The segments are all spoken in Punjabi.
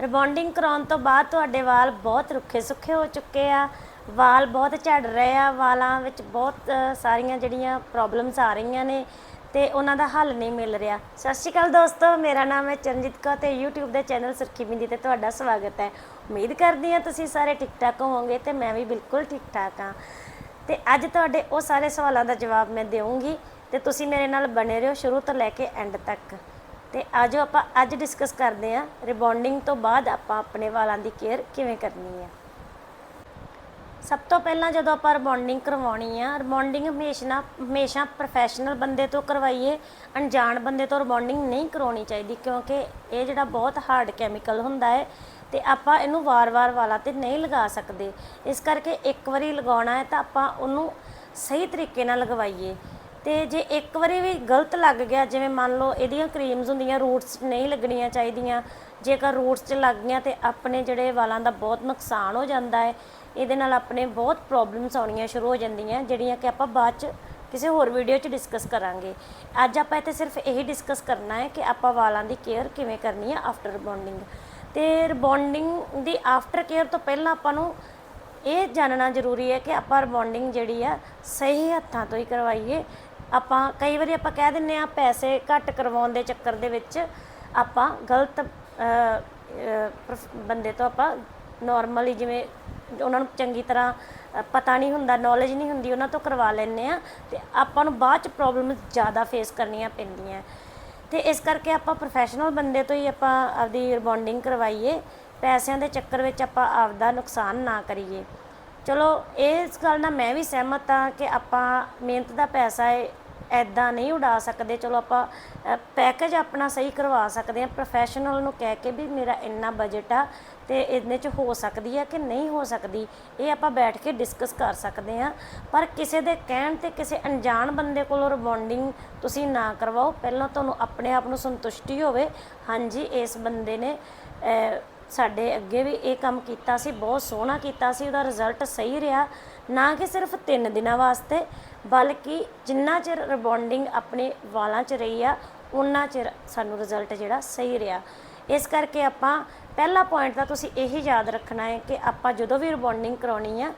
ਰਿਬੌਂਡਿੰਗ ਕਰਾਉਣ ਤੋਂ ਬਾਅਦ ਤੁਹਾਡੇ ਵਾਲ ਬਹੁਤ ਰੁੱਖੇ ਸੁੱਖੇ ਹੋ ਚੁੱਕੇ ਆ। ਵਾਲ ਬਹੁਤ ਝੜ ਰਹੇ ਆ। ਵਾਲਾਂ ਵਿੱਚ ਬਹੁਤ ਸਾਰੀਆਂ ਜਿਹੜੀਆਂ ਪ੍ਰੋਬਲਮਸ ਆ ਰਹੀਆਂ ਨੇ ਤੇ ਉਹਨਾਂ ਦਾ ਹੱਲ ਨਹੀਂ ਮਿਲ ਰਿਹਾ। ਸਤਿ ਸ਼੍ਰੀ ਅਕਾਲ ਦੋਸਤੋ, ਮੇਰਾ ਨਾਮ ਹੈ ਚਰਨਜੀਤ ਕੌਰ ਤੇ YouTube ਦੇ ਚੈਨਲ ਸੁਰਖੀ ਬਿੰਦੀ ਤੇ ਤੁਹਾਡਾ ਸਵਾਗਤ ਹੈ। ਉਮੀਦ ਕਰਦੀ ਹਾਂ ਤੁਸੀਂ ਸਾਰੇ ਠੀਕ ਠਾਕ ਹੋਵੋਗੇ ਤੇ ਮੈਂ ਵੀ ਬਿਲਕੁਲ ਠੀਕ ਠਾਕ ਹਾਂ। ਤੇ ਅੱਜ ਤੁਹਾਡੇ ਉਹ ਸਾਰੇ ਸਵਾਲਾਂ ਦਾ ਜਵਾਬ ਮੈਂ ਦੇਵਾਂਗੀ ਤੇ ਤੁਸੀਂ ਮੇਰੇ ਨਾਲ ਬਣੇ ਰਹੋ ਸ਼ੁਰੂ ਤੋਂ ਲੈ ਕੇ ਐਂਡ ਤੱਕ। ਤੇ ਅੱਜ ਆਪਾਂ ਅੱਜ ਡਿਸਕਸ ਕਰਦੇ ਹਾਂ ਰਿਬੌਂਡਿੰਗ ਤੋਂ ਬਾਅਦ ਆਪਾਂ ਆਪਣੇ ਵਾਲਾਂ ਦੀ ਕੇਅਰ ਕਿਵੇਂ ਕਰਨੀ ਹੈ। ਸਭ ਤੋਂ ਪਹਿਲਾਂ ਜਦੋਂ ਆਪਾਂ ਰਿਬੌਂਡਿੰਗ ਕਰਵਾਉਣੀ ਆ ਰਿਬੌਂਡਿੰਗ ਹਮੇਸ਼ਾ ਹਮੇਸ਼ਾ ਪ੍ਰੋਫੈਸ਼ਨਲ ਬੰਦੇ ਤੋਂ ਕਰਵਾਈਏ, ਅਣਜਾਣ ਬੰਦੇ ਤੋਂ ਰਿਬੌਂਡਿੰਗ ਨਹੀਂ ਕਰਾਉਣੀ ਚਾਹੀਦੀ ਕਿਉਂਕਿ ਇਹ ਜਿਹੜਾ ਬਹੁਤ ਹਾਰਡ ਕੈਮੀਕਲ ਹੁੰਦਾ ਹੈ ਤੇ ਆਪਾਂ ਇਹਨੂੰ ਵਾਰ-ਵਾਰ ਵਾਲਾਂ ਤੇ ਨਹੀਂ ਲਗਾ ਸਕਦੇ। ਇਸ ਕਰਕੇ ਇੱਕ ਵਾਰੀ ਲਗਾਉਣਾ ਹੈ ਤਾਂ ਆਪਾਂ ਉਹਨੂੰ ਸਹੀ ਤਰੀਕੇ ਨਾਲ ਲਗਵਾਈਏ। ਤੇ ਜੇ ਇੱਕ ਵਾਰੀ ਵੀ ਗਲਤ ਲੱਗ ਗਿਆ, ਜਿਵੇਂ ਮੰਨ ਲਓ ਇਹਦੀਆਂ ਕਰੀਮਸ ਹੁੰਦੀਆਂ ਰੂਟਸ ਨਹੀਂ ਲੱਗਣੀਆਂ ਚਾਹੀਦੀਆਂ ਜੇਕਰ ਰੂਟਸ 'ਚ ਲੱਗ ਗਈਆਂ ਤੇ ਆਪਣੇ ਜਿਹੜੇ ਵਾਲਾਂ ਦਾ ਬਹੁਤ ਨੁਕਸਾਨ ਹੋ ਜਾਂਦਾ ਹੈ, ਇਹਦੇ ਨਾਲ ਆਪਣੇ ਬਹੁਤ ਪ੍ਰੋਬਲਮਸ ਆਉਣੀਆਂ ਸ਼ੁਰੂ ਹੋ ਜਾਂਦੀਆਂ, ਜਿਹੜੀਆਂ ਕਿ ਆਪਾਂ ਬਾਅਦ 'ਚ ਕਿਸੇ ਹੋਰ ਵੀਡੀਓ 'ਚ ਡਿਸਕਸ ਕਰਾਂਗੇ। ਅੱਜ ਆਪਾਂ ਇੱਥੇ ਸਿਰਫ ਇਹੀ ਡਿਸਕਸ ਕਰਨਾ ਹੈ ਕਿ ਆਪਾਂ ਵਾਲਾਂ ਦੀ ਕੇਅਰ ਕਿਵੇਂ ਕਰਨੀ ਹੈ ਆਫਟਰ ਰਿਬੌਂਡਿੰਗ ਤੇ ਰਿਬੌਂਡਿੰਗ ਦੀ ਆਫਟਰ ਕੇਅਰ ਤੋਂ ਪਹਿਲਾਂ ਆਪਾਂ ਨੂੰ ਇਹ ਜਾਣਨਾ ਜ਼ਰੂਰੀ ਹੈ ਕਿ ਆਪਾਂ ਰਿਬੌਂਡਿੰਗ ਜਿਹੜੀ ਆ ਸਹੀ ਹੱਥਾਂ ਤੋਂ ਹੀ ਕਰਵਾਈਏ ਆਪਾਂ ਕਈ ਵਾਰੀ ਆਪਾਂ ਕਹਿ ਦਿੰਨੇ ਆ ਪੈਸੇ ਘੱਟ ਕਰਵਾਉਣ ਦੇ ਚੱਕਰ ਦੇ ਵਿੱਚ ਆਪਾਂ ਗਲਤ ਅ, ਬੰਦੇ ਤੋਂ ਆਪਾਂ ਨਾਰਮਲੀ ਜਿਵੇਂ ਉਹਨਾਂ ਨੂੰ ਚੰਗੀ ਤਰ੍ਹਾਂ ਪਤਾ ਨਹੀਂ ਹੁੰਦਾ ਨੌਲੇਜ ਨਹੀਂ ਹੁੰਦੀ ਉਹਨਾਂ ਤੋਂ ਕਰਵਾ ਲੈਂਦੇ ਆ ਤੇ ਆਪਾਂ ਨੂੰ ਬਾਅਦ ਚ ਪ੍ਰੋਬਲਮ ਜ਼ਿਆਦਾ ਫੇਸ ਕਰਨੀਆਂ ਪੈਂਦੀਆਂ। ਤੇ ਇਸ ਕਰਕੇ ਆਪਾਂ ਪ੍ਰੋਫੈਸ਼ਨਲ ਬੰਦੇ ਤੋਂ ਹੀ ਆਪਾਂ ਆਪਦੀ ਰਿਬੌਂਡਿੰਗ ਕਰਵਾਈਏ ਪੈਸਿਆਂ ਦੇ ਚੱਕਰ ਵਿੱਚ ਆਪਾਂ ਆਪਦਾ ਨੁਕਸਾਨ ਨਾ ਕਰੀਏ। ਚਲੋ ਇਸ ਗੱਲ ਨਾਲ ਮੈਂ ਵੀ ਸਹਿਮਤ ਹਾਂ ਕਿ ਆਪਾਂ ਮਿਹਨਤ ਦਾ ਪੈਸਾ ਏ ਐਦਾਂ ਨਹੀਂ ਉਡਾ ਸਕਦੇ। ਚਲੋ, ਆਪਾਂ ਪੈਕੇਜ ਆਪਣਾ ਸਹੀ ਕਰਵਾ ਸਕਦੇ ਹਾਂ। ਪ੍ਰੋਫੈਸ਼ਨਲ ਨੂੰ ਕਹਿ ਕੇ ਵੀ ਮੇਰਾ ਇੰਨਾ ਬਜਟ ਆ ਤੇ ਇਹਦੇ ਚ ਹੋ ਸਕਦੀ ਹੈ ਕਿ ਨਹੀਂ ਹੋ ਸਕਦੀ, ਇਹ ਆਪਾਂ ਬੈਠ ਕੇ ਡਿਸਕਸ ਕਰ ਸਕਦੇ ਹਾਂ। ਪਰ ਕਿਸੇ ਦੇ ਕਹਿਣ ਤੇ ਕਿਸੇ ਅਣਜਾਣ ਬੰਦੇ ਕੋਲੋਂ ਰਿਬੌਂਡਿੰਗ ਤੁਸੀਂ ਨਾ ਕਰਵਾਓ। ਪਹਿਲਾਂ ਤੁਹਾਨੂੰ ਆਪਣੇ ਆਪ ਨੂੰ ਸੰਤੁਸ਼ਟੀ ਹੋਵੇ। ਹਾਂਜੀ, ਇਸ ਬੰਦੇ ਨੇ ਸਾਡੇ ਅੱਗੇ ਵੀ ਇਹ ਕੰਮ ਕੀਤਾ ਸੀ, ਬਹੁਤ ਸੋਹਣਾ ਕੀਤਾ ਸੀ, ਉਹਦਾ ਰਿਜ਼ਲਟ ਸਹੀ ਰਿਹਾ। ਨਾ ਕਿ ਸਿਰਫ 3 ਦਿਨਾਂ ਵਾਸਤੇ, ਬਲਕਿ ਜਿੰਨਾ ਚਿਰ ਰਿਬੌਂਡਿੰਗ ਆਪਣੇ ਵਾਲਾਂ 'ਚ ਰਹੀ ਆ ਉਨਾ ਚਿਰ ਸਾਨੂੰ ਰਿਜ਼ਲਟ ਜਿਹੜਾ ਸਹੀ ਰਿਹਾ। ਇਸ ਕਰਕੇ ਆਪਾਂ ਪਹਿਲਾ ਪੁਆਇੰਟ ਤਾਂ ਤੁਸੀਂ ਇਹੀ ਯਾਦ ਰੱਖਣਾ ਹੈ ਕਿ ਆਪਾਂ ਜਦੋਂ ਵੀ ਰਿਬੌਂਡਿੰਗ ਕਰਾਉਣੀ ਆ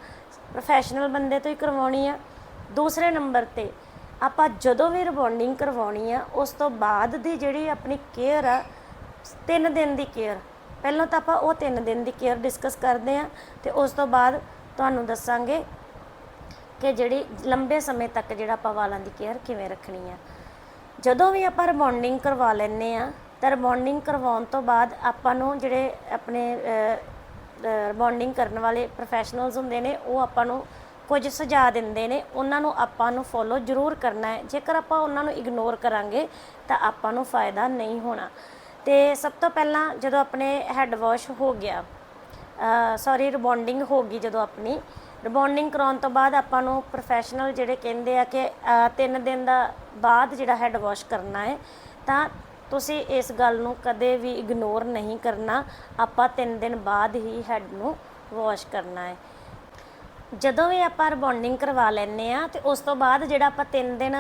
ਪ੍ਰੋਫੈਸ਼ਨਲ ਬੰਦੇ ਤੋਂ ਹੀ ਕਰਵਾਉਣੀ ਆ। ਦੂਸਰੇ ਨੰਬਰ ਤੇ ਆਪਾਂ ਜਦੋਂ ਵੀ ਰਿਬੌਂਡਿੰਗ ਕਰਵਾਉਣੀ ਆ, ਉਸ ਤੋਂ ਬਾਅਦ ਦੀ ਜਿਹੜੀ ਆਪਣੀ ਕੇਅਰ ਆ, ਤਿੰਨ ਦਿਨ ਦੀ ਕੇਅਰ ਪਹਿਲਾਂ ਤਾਂ ਆਪਾਂ ਉਹ ਤਿੰਨ ਦਿਨ ਦੀ ਕੇਅਰ ਡਿਸਕਸ ਕਰਦੇ ਆ ਤੇ ਉਸ ਤੋਂ ਬਾਅਦ ਤੁਹਾਨੂੰ ਦੱਸਾਂਗੇ ਕਿ ਜਿਹੜੀ ਲੰਬੇ ਸਮੇਂ ਤੱਕ ਜਿਹੜਾ ਆਪਾਂ ਵਾਲਾਂ ਦੀ ਕੇਅਰ ਕਿਵੇਂ ਰੱਖਣੀ ਆ। ਜਦੋਂ ਵੀ ਆਪਾਂ ਰਿਬੌਂਡਿੰਗ ਕਰਵਾ ਲੈਂਦੇ ਆ ਤਾਂ ਰਿਬੌਂਡਿੰਗ ਕਰਵਾਉਣ ਤੋਂ ਬਾਅਦ ਆਪਾਂ ਨੂੰ ਜਿਹੜੇ ਆਪਣੇ ਰਿਬੌਂਡਿੰਗ ਕਰਨ ਵਾਲੇ ਪ੍ਰੋਫੈਸ਼ਨਲਸ ਹੁੰਦੇ ਨੇ, ਉਹ ਆਪਾਂ ਨੂੰ ਕੁਝ ਸੁਝਾਅ ਦਿੰਦੇ ਨੇ। ਉਹਨਾਂ ਨੂੰ ਆਪਾਂ ਨੂੰ ਫੋਲੋ ਜ਼ਰੂਰ ਕਰਨਾ ਹੈ। ਜੇਕਰ ਆਪਾਂ ਉਹਨਾਂ ਨੂੰ ਇਗਨੋਰ ਕਰਾਂਗੇ, ਤਾਂ ਆਪਾਂ ਨੂੰ ਫਾਇਦਾ ਨਹੀਂ ਹੋਣਾ। ਅਤੇ ਸਭ ਤੋਂ ਪਹਿਲਾਂ ਜਦੋਂ ਆਪਣੇ ਹੈੱਡ ਵਾਸ਼ ਹੋ ਗਿਆ ਸੋਰੀ ਰਿਬੌਂਡਿੰਗ ਹੋ ਗਈ ਜਦੋਂ ਆਪਣੀ ਰਿਬੌਂਡਿੰਗ ਕਰਾਉਣ ਤੋਂ ਬਾਅਦ ਆਪਾਂ ਨੂੰ ਪ੍ਰੋਫੈਸ਼ਨਲ ਜਿਹੜੇ ਕਹਿੰਦੇ ਆ ਕਿ ਤਿੰਨ ਦਿਨ ਦਾ ਬਾਅਦ ਜਿਹੜਾ ਹੈੱਡ ਵਾਸ਼ ਕਰਨਾ ਹੈ, ਤਾਂ ਤੁਸੀਂ ਇਸ ਗੱਲ ਨੂੰ ਕਦੇ ਵੀ ਇਗਨੋਰ ਨਹੀਂ ਕਰਨਾ, ਆਪਾਂ ਤਿੰਨ ਦਿਨ ਬਾਅਦ ਹੀ ਹੈੱਡ ਨੂੰ ਵਾਸ਼ ਕਰਨਾ ਹੈ। ਜਦੋਂ ਵੀ ਆਪਾਂ ਰਿਬੌਂਡਿੰਗ ਕਰਵਾ ਲੈਂਦੇ ਆ ਤੇ ਉਸ ਤੋਂ ਬਾਅਦ ਜਿਹੜਾ ਆਪਾਂ ਤਿੰਨ ਦਿਨ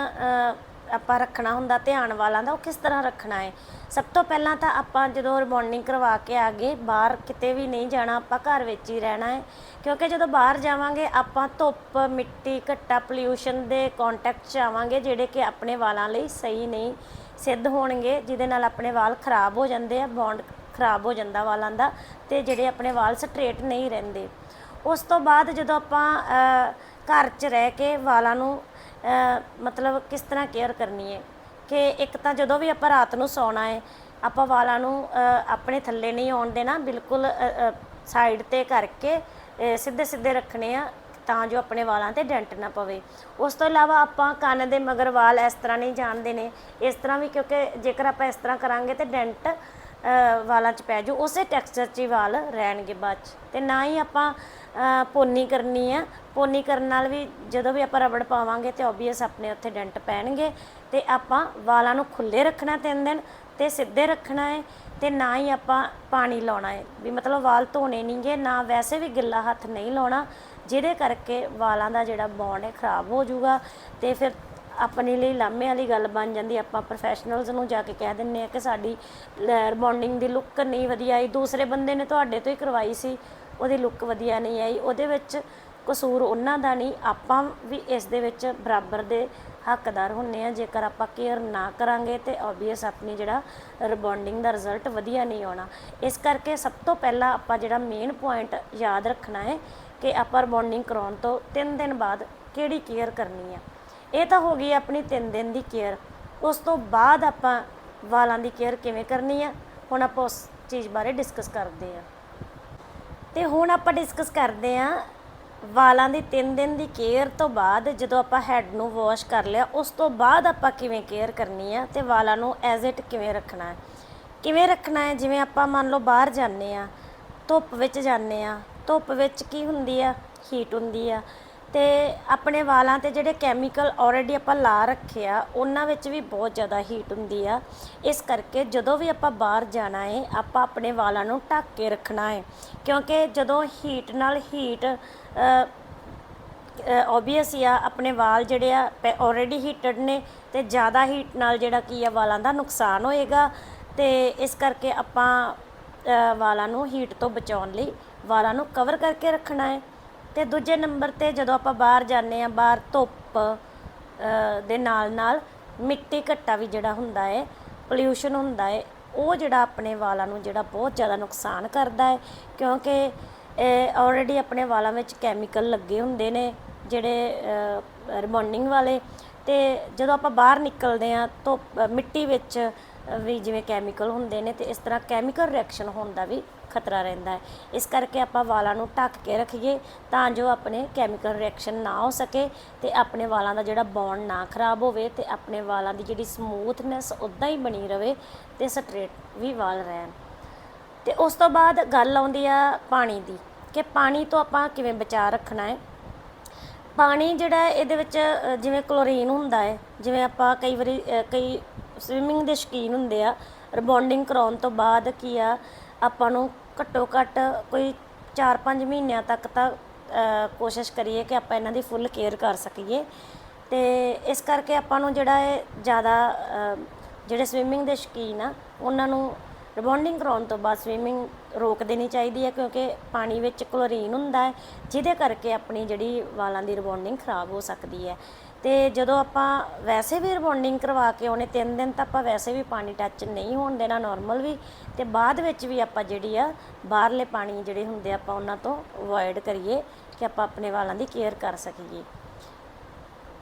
ਆਪਾਂ ਰੱਖਣਾ ਹੁੰਦਾ, ਧਿਆਨ ਵਾਲਾਂ ਦਾ, ਉਹ ਕਿਸ ਤਰ੍ਹਾਂ ਰੱਖਣਾ ਹੈ? ਸਭ ਤੋਂ ਪਹਿਲਾਂ ਤਾਂ ਆਪਾਂ ਜਦੋਂ ਰਿਬੌਂਡਿੰਗ ਕਰਵਾ ਕੇ ਆ ਗਏ, ਬਾਹਰ ਕਿਤੇ ਵੀ ਨਹੀਂ ਜਾਣਾ, ਆਪਾਂ ਘਰ ਵਿੱਚ ਹੀ ਰਹਿਣਾ ਹੈ। ਕਿਉਂਕਿ ਜਦੋਂ ਬਾਹਰ ਜਾਵਾਂਗੇ, ਆਪਾਂ ਧੁੱਪ, ਮਿੱਟੀ, ਘੱਟਾ ਪੋਲਿਊਸ਼ਨ ਦੇ ਕੰਟੈਕਟ 'ਚ ਆਵਾਂਗੇ, ਜਿਹੜੇ ਕਿ ਆਪਣੇ ਵਾਲਾਂ ਲਈ ਸਹੀ ਨਹੀਂ ਸਿੱਧ ਹੋਣਗੇ, ਜਿਹਦੇ ਨਾਲ ਆਪਣੇ ਵਾਲ ਖਰਾਬ ਹੋ ਜਾਂਦੇ ਆ ਬੌਂਡ ਖਰਾਬ ਹੋ ਜਾਂਦਾ ਵਾਲਾਂ ਦਾ, ਤੇ ਜਿਹੜੇ ਆਪਣੇ ਵਾਲ ਸਟ੍ਰੇਟ ਨਹੀਂ ਰਹਿੰਦੇ। ਉਸ ਤੋਂ ਬਾਅਦ ਜਦੋਂ ਆਪਾਂ ਘਰ 'ਚ ਰਹਿ ਕੇ ਵਾਲਾਂ ਨੂੰ ਮਤਲਬ ਕਿਸ ਤਰ੍ਹਾਂ ਕੇਅਰ ਕਰਨੀ ਹੈ? ਕਿ ਇੱਕ ਤਾਂ ਜਦੋਂ ਵੀ ਆਪਾਂ ਰਾਤ ਨੂੰ ਸੌਣਾ ਹੈ, ਆਪਾਂ ਵਾਲਾਂ ਨੂੰ ਆਪਣੇ ਥੱਲੇ ਨਹੀਂ ਆਉਣ ਦੇਣਾ, ਬਿਲਕੁਲ ਸਾਈਡ ਤੇ ਕਰਕੇ ਸਿੱਧੇ ਸਿੱਧੇ ਰੱਖਣੇ ਆ, ਤਾਂ ਜੋ ਆਪਣੇ ਵਾਲਾਂ ਤੇ ਡੈਂਟ ਨਾ ਪਵੇ। ਉਸ ਤੋਂ ਇਲਾਵਾ ਆਪਾਂ ਕੰਨ ਦੇ ਮਗਰ ਵਾਲ ਇਸ ਤਰ੍ਹਾਂ ਨਹੀਂ ਜਾਣਦੇ ਨੇ। ਇਸ ਤਰ੍ਹਾਂ ਵੀ ਕਿਉਂਕਿ ਜੇਕਰ ਆਪਾਂ ਇਸ ਤਰ੍ਹਾਂ ਕਰਾਂਗੇ ਤੇ ਡੈਂਟ ਵਾਲਾਂ 'ਚ ਪੈ ਜਾਊ ਉਸੇ ਟੈਕਸਚਰ 'ਚ ਹੀ ਵਾਲ ਰਹਿਣਗੇ ਬਾਅਦ 'ਚ। ਅਤੇ ਨਾ ਹੀ ਆਪਾਂ ਅ, ਪੋਨੀ ਕਰਨੀ ਆ। ਪੋਨੀ ਕਰਨ ਨਾਲ ਵੀ ਜਦੋਂ ਵੀ ਆਪਾਂ ਰਬੜ ਪਾਵਾਂਗੇ ਤੇ ਆਬਵੀਅਸ ਆਪਣੇ ਉੱਥੇ ਡੈਂਟ ਪੈਣਗੇ। ਤੇ ਆਪਾਂ ਵਾਲਾਂ ਨੂੰ ਖੁੱਲੇ ਰੱਖਣਾ ਤਿੰਨ ਦਿਨ ਤੇ ਸਿੱਧੇ ਰੱਖਣਾ ਹੈ ਤੇ ਨਾ ਹੀ ਆਪਾਂ ਪਾਣੀ ਲਾਉਣਾ ਹੈ ਵੀ ਮਤਲਬ ਵਾਲ ਧੋਣੇ ਨਹੀਂਗੇ ਨਾ ਵੈਸੇ ਵੀ ਗਿੱਲਾ ਹੱਥ ਨਹੀਂ ਲਾਉਣਾ ਜਿਹਦੇ ਕਰਕੇ ਵਾਲਾਂ ਦਾ ਜਿਹੜਾ ਬੌਂਡ ਹੈ ਖਰਾਬ ਹੋ ਜਾਊਗਾ। ਤੇ ਫਿਰ ਆਪਣੇ ਲਈ ਲਾਮੇ ਵਾਲੀ ਗੱਲ ਬਣ ਜਾਂਦੀ, ਆਪਾਂ ਪ੍ਰੋਫੈਸ਼ਨਲਸ ਨੂੰ ਜਾ ਕੇ ਕਹਿ ਦਿੰਨੇ ਆ ਕਿ ਸਾਡੀ ਰਿਬੌਂਡਿੰਗ ਦੀ ਲੁੱਕ ਨਹੀਂ ਵਧੀਆ ਆਈ। ਦੂਸਰੇ ਬੰਦੇ ਨੇ ਤੁਹਾਡੇ ਤੋਂ ਹੀ ਕਰਵਾਈ ਸੀ, ਉਹਦੀ ਲੁੱਕ ਵਧੀਆ ਨਹੀਂ ਆਈ। ਉਹਦੇ ਵਿੱਚ ਕਸੂਰ ਉਹਨਾਂ ਦਾ ਨਹੀਂ, ਆਪਾਂ ਵੀ ਇਸ ਦੇ ਵਿੱਚ ਬਰਾਬਰ ਦੇ ਹੱਕਦਾਰ ਹੁੰਨੇ ਆ ਜੇਕਰ ਆਪਾਂ ਕੇਅਰ ਨਾ ਕਰਾਂਗੇ ਤੇ ਆਬਵੀਅਸ ਆਪਣੀ ਜਿਹੜਾ ਰਿਬੌਂਡਿੰਗ ਦਾ ਰਿਜ਼ਲਟ ਵਧੀਆ ਨਹੀਂ ਆਉਣਾ। ਇਸ ਕਰਕੇ ਸਭ ਤੋਂ ਪਹਿਲਾਂ ਆਪਾਂ ਜਿਹੜਾ ਮੇਨ ਪੁਆਇੰਟ ਯਾਦ ਰੱਖਣਾ ਹੈ ਕਿ ਆਪਾਂ ਰਿਬੌਂਡਿੰਗ ਕਰਾਉਣ ਤੋਂ 3 ਦਿਨ ਬਾਅਦ ਕਿਹੜੀ ਕੇਅਰ ਕਰਨੀ ਆ? ਇਹ ਤਾਂ ਹੋ ਗਈ ਆਪਣੀ 3 ਦਿਨ ਦੀ ਕੇਅਰ। ਉਸ ਤੋਂ ਬਾਅਦ ਆਪਾਂ ਵਾਲਾਂ ਦੀ ਕੇਅਰ ਕਿਵੇਂ ਕਰਨੀ ਆ, ਹੁਣ ਆਪਾਂ ਉਸ ਚੀਜ਼ ਬਾਰੇ ਡਿਸਕਸ ਕਰਦੇ ਆ। ਤੇ ਹੁਣ ਆਪਾਂ ਡਿਸਕਸ ਕਰਦੇ ਆ ਵਾਲਾਂ ਦੀ 3 ਦਿਨ ਦੀ ਕੇਅਰ ਤੋਂ ਬਾਅਦ ਜਦੋਂ ਆਪਾਂ ਹੈੱਡ ਨੂੰ ਵਾਸ਼ ਕਰ ਲਿਆ, ਉਸ ਤੋਂ ਬਾਅਦ ਆਪਾਂ ਕਿਵੇਂ ਕੇਅਰ ਕਰਨੀ ਆ ਤੇ ਵਾਲਾਂ ਨੂੰ ਐਜ਼ ਇਟ ਕਿਵੇਂ ਰੱਖਣਾ ਹੈ। ਕਿਵੇਂ ਰੱਖਣਾ ਹੈ? ਜਿਵੇਂ ਆਪਾਂ ਮੰਨ ਲਓ ਬਾਹਰ ਜਾਂਦੇ ਆ, ਧੁੱਪ ਵਿੱਚ ਜਾਂਦੇ ਆ, ਧੁੱਪ ਵਿੱਚ ਕੀ ਹੁੰਦੀ ਆ? ਹੀਟ ਹੁੰਦੀ ਆ। ਅਤੇ ਆਪਣੇ ਵਾਲਾਂ ਤੇ ਜਿਹੜੇ ਕੈਮੀਕਲ ਆਲਰੇਡੀ ਆਪਾਂ ਲਾ ਰੱਖੇ ਆ, ਉਹਨਾਂ ਵਿੱਚ ਵੀ ਬਹੁਤ ਜ਼ਿਆਦਾ ਹੀਟ ਹੁੰਦੀ ਆ। ਇਸ ਕਰਕੇ ਜਦੋਂ ਵੀ ਆਪਾਂ ਬਾਹਰ ਜਾਣਾ ਹੈ ਆਪਾਂ ਆਪਣੇ ਵਾਲਾਂ ਨੂੰ ਢੱਕ ਕੇ ਰੱਖਣਾ ਹੈ ਕਿਉਂਕਿ ਜਦੋਂ ਹੀਟ ਨਾਲ ਹੀਟ ਆਬਵੀਅਸ ਹੀ ਆ, ਆਪਣੇ ਵਾਲ ਜਿਹੜੇ ਆ ਆਲਰੇਡੀ ਹੀਟਡ ਨੇ ਤੇ ਜ਼ਿਆਦਾ ਹੀਟ ਨਾਲ ਜਿਹੜਾ ਕੀ ਆ, ਵਾਲਾਂ ਦਾ ਨੁਕਸਾਨ ਹੋਏਗਾ। ਤੇ ਇਸ ਕਰਕੇ ਆਪਾਂ ਵਾਲਾਂ ਨੂੰ ਹੀਟ ਤੋਂ ਬਚਾਉਣ ਲਈ ਵਾਲਾਂ ਨੂੰ ਕਵਰ ਕਰਕੇ ਰੱਖਣਾ ਹੈ ਤੇ ਦੂਜੇ ਨੰਬਰ ਤੇ ਜਦੋਂ ਆਪਾਂ ਬਾਹਰ ਜਾਂਦੇ ਆ ਬਾਹਰ ਧੁੱਪ ਦੇ ਨਾਲ ਨਾਲ ਮਿੱਟੀ ਘੱਟਾ ਵੀ ਜਿਹੜਾ ਹੁੰਦਾ ਹੈ ਪੋਲਿਊਸ਼ਨ ਹੁੰਦਾ ਹੈ ਉਹ ਜਿਹੜਾ ਆਪਣੇ ਵਾਲਾਂ ਨੂੰ ਜਿਹੜਾ ਬਹੁਤ ਜ਼ਿਆਦਾ ਨੁਕਸਾਨ ਕਰਦਾ ਹੈ ਕਿਉਂਕਿ ਆਲਰੇਡੀ ਆਪਣੇ ਵਾਲਾਂ ਵਿੱਚ ਕੈਮੀਕਲ ਲੱਗੇ ਹੁੰਦੇ ਨੇ ਜਿਹੜੇ ਰਿਬੌਂਡਿੰਗ ਵਾਲੇ ਤੇ ਜਦੋਂ ਆਪਾਂ ਬਾਹਰ ਨਿਕਲਦੇ ਆ ਧੁੱਪ, ਮਿੱਟੀ ਵਿੱਚ ਵੀ ਜਿਵੇਂ ਕੈਮੀਕਲ ਹੁੰਦੇ ਨੇ ਤੇ ਇਸ ਤਰ੍ਹਾਂ ਕੈਮੀਕਲ ਰਿਐਕਸ਼ਨ ਹੋਣ ਦਾ ਵੀ ਖਤਰਾ ਰਹਿੰਦਾ ਹੈ। ਇਸ ਕਰਕੇ ਆਪਾਂ ਵਾਲਾਂ ਨੂੰ ਢੱਕ ਕੇ ਰੱਖੀਏ ਤਾਂ ਜੋ ਆਪਣੇ ਕੈਮੀਕਲ ਰਿਐਕਸ਼ਨ ਨਾ ਹੋ ਸਕੇ ਤੇ ਆਪਣੇ ਵਾਲਾਂ ਦਾ ਜਿਹੜਾ ਬੌਂਡ ਨਾ ਖਰਾਬ ਹੋਵੇ ਤੇ ਆਪਣੇ ਵਾਲਾਂ ਦੀ ਜਿਹੜੀ ਸਮੂਥਨੈਸ ਉਦਾਂ ਹੀ ਬਣੀ ਰਵੇ ਤੇ ਸਟ੍ਰੇਟ ਵੀ ਵਾਲ ਰਹਿਣ। ਤੇ ਉਸ ਤੋਂ ਬਾਅਦ ਗੱਲ ਆਉਂਦੀ ਆ ਪਾਣੀ ਦੀ ਕਿ ਪਾਣੀ ਤੋਂ ਆਪਾਂ ਕਿਵੇਂ ਬਚਾ ਰੱਖਣਾ ਹੈ। ਪਾਣੀ ਜਿਹੜਾ ਇਹਦੇ ਵਿੱਚ ਜਿਵੇਂ ਕਲੋਰੀਨ ਹੁੰਦਾ ਹੈ, ਜਿਵੇਂ ਆਪਾਂ ਕਈ ਵਾਰੀ ਕਈ ਸਵਿਮਿੰਗ ਦੇ ਸ਼ੌਕੀਨ ਹੁੰਦੇ ਆ। ਰਿਬੌਂਡਿੰਗ ਕਰਾਉਣ ਤੋਂ ਬਾਅਦ ਕੀ ਆ ਆਪਾਂ ਨੂੰ ਘੱਟੋ ਘੱਟ ਕੋਈ 4-5 ਮਹੀਨਿਆਂ ਤੱਕ ਤਾਂ ਕੋਸ਼ਿਸ਼ ਕਰੀਏ ਕਿ ਆਪਾਂ ਇਹਨਾਂ ਦੀ ਫੁੱਲ ਕੇਅਰ ਕਰ ਸਕੀਏ। ਅਤੇ ਇਸ ਕਰਕੇ ਆਪਾਂ ਨੂੰ ਜਿਹੜਾ ਹੈ ਜ਼ਿਆਦਾ ਜਿਹੜੇ ਸਵਿਮਿੰਗ ਦੇ ਸ਼ੌਕੀਨ ਆ, ਉਹਨਾਂ ਨੂੰ ਰਿਬੌਂਡਿੰਗ ਕਰਾਉਣ ਤੋਂ ਬਾਅਦ ਸਵਿਮਿੰਗ ਰੋਕ ਦੇਣੀ ਚਾਹੀਦੀ ਹੈ, ਕਿਉਂਕਿ ਪਾਣੀ ਵਿੱਚ ਕਲੋਰੀਨ ਹੁੰਦਾ ਹੈ, ਜਿਹਦੇ ਕਰਕੇ ਆਪਣੀ ਜਿਹੜੀ ਵਾਲਾਂ ਦੀ ਰਿਬੌਂਡਿੰਗ ਖਰਾਬ ਹੋ ਸਕਦੀ ਹੈ। ਤੇ ਜਦੋਂ ਆਪਾਂ ਵੈਸੇ ਵੀ ਰਿਬੌਂਡਿੰਗ ਕਰਵਾ ਕੇ ਆਉਣੇ ਤਿੰਨ ਦਿਨ ਤਾਂ ਆਪਾਂ ਵੈਸੇ ਵੀ ਪਾਣੀ ਟੱਚ ਨਹੀਂ ਹੋਣ ਦੇਣਾ ਨਾਰਮਲ ਵੀ ਤੇ ਬਾਅਦ ਵਿੱਚ ਵੀ ਆਪਾਂ ਜਿਹੜੀ ਆ ਬਾਹਰਲੇ ਪਾਣੀ ਜਿਹੜੇ ਹੁੰਦੇ ਆ, ਆਪਾਂ ਉਹਨਾਂ ਤੋਂ ਅਵੋਇਡ ਕਰੀਏ ਕਿ ਆਪਾਂ ਆਪਣੇ ਵਾਲਾਂ ਦੀ ਕੇਅਰ ਕਰ ਸਕੀਏ।